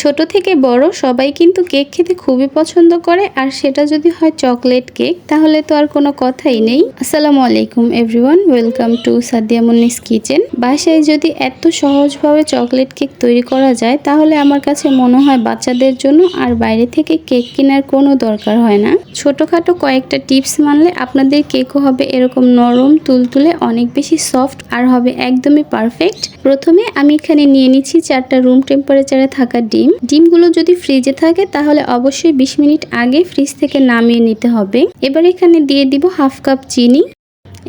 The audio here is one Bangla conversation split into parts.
ছোট থেকে বড় সবাই কিন্তু কেক খেতে খুবই পছন্দ করে, আর সেটা যদি হয় চকলেট কেক, তাহলে তো আর কোনো কথাই নেই। আসসালামু আলাইকুম everyone, welcome to Sadia Munni's kitchen. বাসায় যদি এত সহজভাবে চকলেট কেক তৈরি করা যায়, তাহলে আমার কাছে মনে হয় বাচ্চাদের জন্য আর বাইরে থেকে কেক কেনার কোনো দরকার হয় না। ছোটোখাটো কয়েকটা টিপস মানলে আপনাদের কেকও হবে এরকম নরম, তুলতুলে, অনেক বেশি সফট, আর হবে একদমই পারফেক্ট। প্রথমে আমি এখানে নিয়ে নিচ্ছি চারটা রুম টেম্পারেচারে থাকা ডিম ডিমগুলো যদি ফ্রিজে থাকে, তাহলে অবশ্যই বিশ মিনিট আগে ফ্রিজ থেকে নামিয়ে নিতে হবে। এবার এখানে দিয়ে দিব হাফ কাপ চিনি।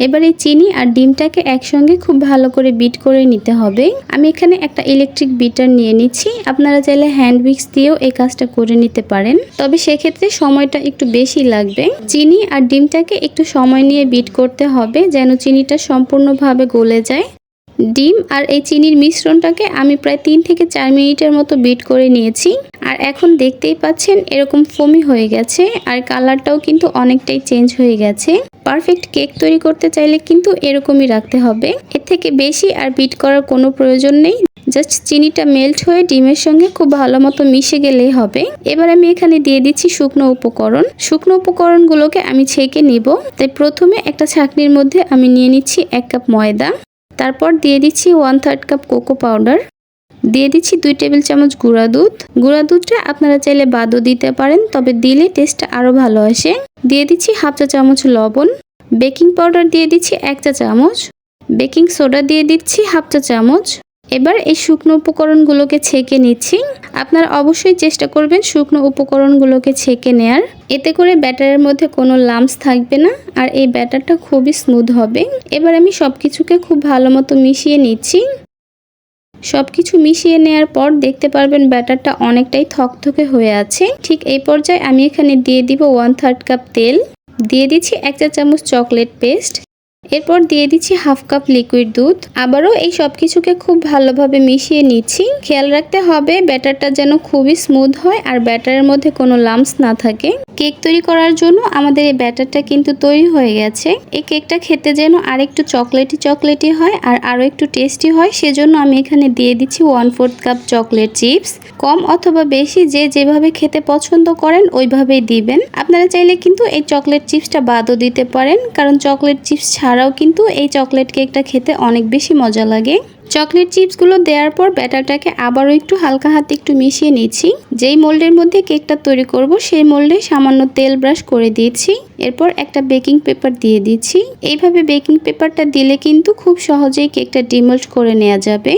এবার এই চিনি আর ডিমটাকে একসঙ্গে খুব ভালো করে বিট করে নিতে হবে। আমি এখানে একটা ইলেকট্রিক বিটার নিয়ে নিচ্ছি। আপনারা চাইলে হ্যান্ড উইক্স দিয়েও এই কাজটা করে নিতে পারেন। তবে সেক্ষেত্রে সময়টা একটু বেশি লাগবে। চিনি আর ডিমটাকে একটু সময় নিয়ে বিট করতে হবে, যেন চিনিটা সম্পূর্ণভাবে গলে যায়। ডিম আর এই চিনির মিশ্রণটাকে আমি প্রায় তিন থেকে চার মিনিটের মতো বিট করে নিয়েছি। আর এখন দেখতেই পাচ্ছেন এরকম ফোমি হয়ে গেছে আর কালারটাও কিন্তু অনেকটাই চেঞ্জ হয়ে গেছে। পারফেক্ট কেক তৈরি করতে চাইলে কিন্তু এরকমই রাখতে হবে। এর থেকে বেশি আর বিট করার কোনো প্রয়োজন নেই। জাস্ট চিনিটা মেল্ট হয়ে ডিমের সঙ্গে খুব ভালো মতো মিশে গেলেই হবে। এবার আমি এখানে দিয়ে দিচ্ছি শুকনো উপকরণ। শুকনো উপকরণগুলোকে আমি ছেঁকে নিব। তাই প্রথমে একটা ছাকনির মধ্যে আমি নিয়ে নিচ্ছি এক কাপ ময়দা। তারপর দিয়ে দিচ্ছি one third cup cocoa powder দিয়ে দিচ্ছি দুই টেবিল চামচ গুঁড়া দুধ। গুঁড়া দুধটা আপনারা চাইলে বাদও দিতে পারেন, তবে দিলে টেস্টটা আরও ভালো আসে। দিয়ে দিচ্ছি হাফ চা চামচ লবণ বেকিং পাউডার দিয়ে দিচ্ছি এক চা চামচ বেকিং সোডা দিয়ে দিচ্ছি হাফ চা চামচ এবার এই শুকনো উপকরণগুলোকে ছেঁকে নিচ্ছি। আপনারা অবশ্যই চেষ্টা করবেন শুকনো উপকরণগুলোকে ছেঁকে নেয়ার। এতে করে ব্যাটারের মধ্যে কোনো লামস থাকবে না আর এই ব্যাটারটা খুবই স্মুথ হবে। এবার আমি সব কিছুকে খুব ভালো মতো মিশিয়ে নিচ্ছি। সব কিছু মিশিয়ে নেওয়ার পর দেখতে পারবেন ব্যাটারটা অনেকটাই থকথকে হয়ে আছে। ঠিক এই পর্যায়ে আমি এখানে দিয়ে দিব ওয়ান থার্ড কাপ তেল। দিয়ে দিচ্ছি এক চা চামচ চকলেট পেস্ট। এরপর দিয়ে দিচ্ছি হাফ কাপ লিকুইড দুধ। আবারও এই সব কিছুকে খুব ভালোভাবে মিশিয়ে নিচ্ছি। খেয়াল রাখতে হবে ব্যাটারটা যেন খুবই স্মুথ হয় আর ব্যাটারের মধ্যে কোনো লামস না থাকে। কেক তৈরি করার জন্য আমাদের এই ব্যাটারটা কিন্তু তৈরি হয়ে গেছে। এই কেকটা খেতে যেন আর একটু চকলেটি চকলেটি হয় আর আরও একটু টেস্টি হয়, সেজন্য আমি এখানে দিয়ে দিচ্ছি one fourth cup chocolate chips কম অথবা বেশি যে যেভাবে খেতে পছন্দ করেন ওইভাবেই দিবেন। আপনারা চাইলে কিন্তু এই চকলেট চিপসটা বাদও দিতে পারেন, কারণ চকলেট চিপস ছাড়াও কিন্তু এই চকলেট কেকটা খেতে অনেক বেশি মজা লাগে। চকলেট চিপসগুলো দেওয়ার পর ব্যাটারটাকে আবারও একটু হালকা হাতে একটু মিশিয়ে নিচ্ছি। যেই মোল্ডের মধ্যে কেকটা তৈরি করব, সেই মোল্ডে সামান্য তেল ব্রাশ করে দিয়েছি। এরপর একটা বেকিং পেপার দিয়ে দিচ্ছি। এইভাবে বেকিং পেপারটা দিলে কিন্তু খুব সহজেই কেকটা ডিমোল্ড করে নেওয়া যাবে।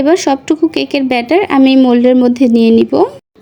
এবার সবটুকু কেকের ব্যাটার আমি মোল্ডের মধ্যে নিয়ে নিব।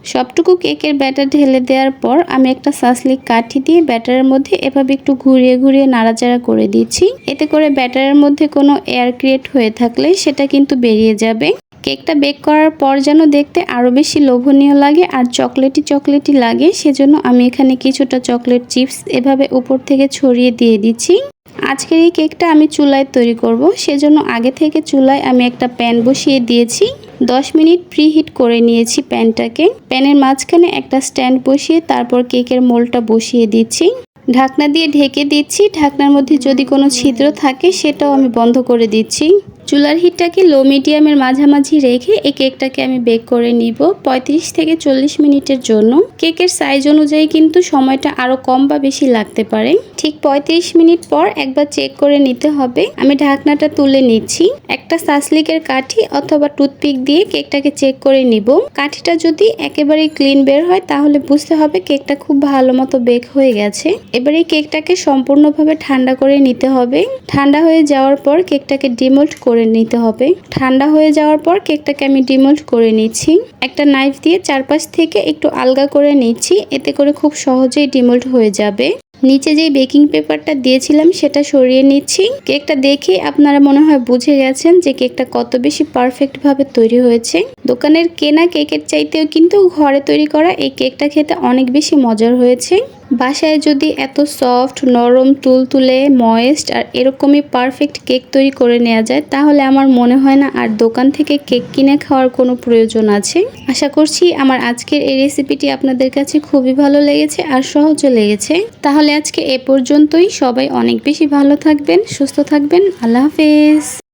সবটুকু কেকের ব্যাটার ঢেলে দেওয়ার পর আমি একটা সাসলিক কাঠি দিয়ে ব্যাটারের মধ্যে এভাবে একটু ঘুরিয়ে ঘুরিয়ে নাড়াচাড়া করে দিচ্ছি। এতে করে ব্যাটারের মধ্যে কোনো এয়ার ক্রিয়েট হয়ে থাকলে সেটা কিন্তু বেরিয়ে যাবে। কেকটা বেক করার পর যেন দেখতে আরও বেশি লোভনীয় লাগে আর চকলেটি চকলেটি লাগে, সেজন্য আমি এখানে কিছুটা চকলেট চিপস এভাবে উপর থেকে ছড়িয়ে দিয়ে দিচ্ছি। আজকের এই কেকটা আমি চুলায় তৈরি করব। সেজন্য আগে থেকে চুলায় আমি একটা প্যান বসিয়ে দিয়েছি। দশ মিনিট প্রিহিট করে নিয়েছি প্যানটাকে। প্যানের মাঝখানে একটা স্ট্যান্ড বসিয়ে তারপর কেকের মোলটা বসিয়ে দিচ্ছি। ঢাকনা দিয়ে ঢেকে দিচ্ছি। ঢাকনার মধ্যে যদি কোনো ছিদ্র থাকে, সেটাও আমি বন্ধ করে দিচ্ছি। চুলার হিটটাকে লো মিডিয়ামের মাঝামাঝি রেখে এই কেকটাকে আমি বেক করে নিব ৩৫ থেকে চল্লিশ মিনিটের জন্য। কেকের সাইজ অনুযায়ী কিন্তু সময়টা আরও কম বা বেশি লাগতে পারে। ঠিক ৩৫ মিনিট পর একবার চেক করে নিতে হবে। আমি ঢাকনাটা তুলে নিচ্ছি। একটা সাসলিকের কাঠি অথবা টুথপিক দিয়ে কেকটাকে চেক করে নিব। কাঠিটা যদি একেবারে ক্লিন বের হয়, তাহলে বুঝতে হবে কেকটা খুব ভালো মতো বেক হয়ে গেছে। এবার কেকটাকে সম্পূর্ণভাবে ঠান্ডা করে নিতে হবে। ঠান্ডা হয়ে যাওয়ার পর কেকটাকে ডিমোল্ট করে করে নিতে হবে। ঠান্ডা হয়ে যাওয়ার পর কেকটাকে আমি ডিমোল্ড করে নিচ্ছি। একটা নাইফ দিয়ে চারপাশ থেকে একটু আলগা করে নিচ্ছি। এতে করে খুব সহজেই ডিমোল্ড হয়ে যাবে। নিচে যে বেকিং পেপারটা দিয়েছিলাম সেটা সরিয়ে নিচ্ছি। কেকটা দেখে আপনারা মনে হয় বুঝে গেছেন যে কেকটা কত বেশি পারফেক্ট ভাবে তৈরি হয়েছে। দোকানের কেনা কেকের চাইতেও কিন্তু ঘরে তৈরি করা এই কেকটা খেতে অনেক বেশি মজার হয়েছে। বাসায় যদি এত সফট নরম, তুলতুলে ময়েস্ট আর এরকমই পারফেক্ট কেক তৈরি করে নেওয়া যায়, তাহলে আমার মনে হয় না আর দোকান থেকে কেক কিনে খাওয়ার কোনো প্রয়োজন আছে। আশা করছি আমার আজকের এই রেসিপিটি আপনাদের কাছে খুবই ভালো লেগেছে আর সহজও লেগেছে। তাহলে আজকে এ পর্যন্তই। সবাই অনেক বেশি ভালো থাকবেন, সুস্থ থাকবেন। আল্লাহ হাফেজ।